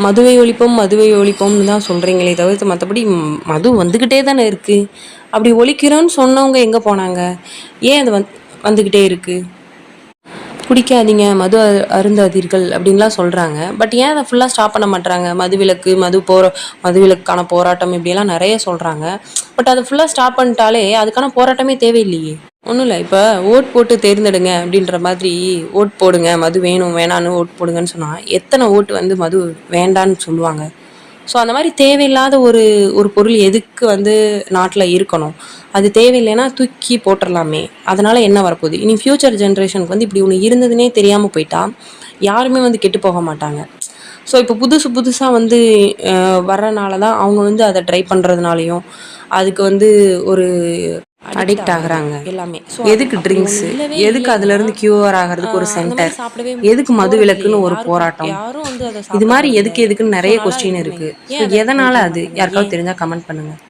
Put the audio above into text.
மதுவை ஒழிப்போம் மதுவை ஒழிப்போம்னு தான் சொல்கிறீங்களே தவிர்த்து மற்றபடி மது வந்துக்கிட்டே தானே இருக்குது அப்படி ஒழிக்கிறோன்னு சொன்னவங்க எங்கே போனாங்க? ஏன் அது வந் வந்துக்கிட்டே இருக்குது குடிக்காதீங்க மது அ- அருந்தாதீர்கள் அப்படின்லாம் சொல்கிறாங்க பட் ஏன் அதை ஃபுல்லாக ஸ்டாப் பண்ண மாட்றாங்க? மதுவிலக்கு மது போரா மதுவிலக்கான போராட்டம் இப்படியெல்லாம் நிறைய சொல்கிறாங்க பட் அதை ஃபுல்லாக ஸ்டாப் பண்ணிட்டாலே அதுக்கான போராட்டமே தேவையில்லையே. ஒன்றும் இல்லை இப்போ ஓட் போட்டு தேர்ந்தெடுங்க அப்படின்ற மாதிரி ஓட் போடுங்க மது வேணும் வேணான்னு ஓட் போடுங்கன்னு சொன்னால் எத்தனை ஓட்டு வந்து மது வேண்டான்னு சொல்லுவாங்க. ஸோ அந்த மாதிரி தேவையில்லாத ஒரு ஒரு பொருள் எதுக்கு வந்து நாட்டில் இருக்கணும்? அது தேவையில்லைன்னா தூக்கி போட்டுடலாமே அதனால் என்ன வரப்போகுது? இனி ஃப்யூச்சர் ஜென்ரேஷனுக்கு வந்து இப்படி ஒன்று இருந்ததுனே தெரியாமல் போயிட்டா யாருமே வந்து கெட்டு போக மாட்டாங்க. ஸோ இப்போ புதுசு புதுசாக வந்து வர்றனால தான் அவங்க வந்து அதை ட்ரை பண்ணுறதுனாலையும் அதுக்கு வந்து ஒரு அடிக்ட் ஆகுறாங்க. எல்லாமே. எதுக்கு ட்ரிங்க்ஸ் எதுக்கு அதுல இருந்து கியூர் ஆகிறதுக்கு ஒரு சென்டர் எதுக்கு மது விலக்குன்னு ஒரு போராட்டம்? இது மாதிரி எதுக்கு எதுக்குன்னு நிறைய கொஸ்டின் இருக்கு. எதனால அது? யாருக்காவது தெரிஞ்சா கமெண்ட் பண்ணுங்க.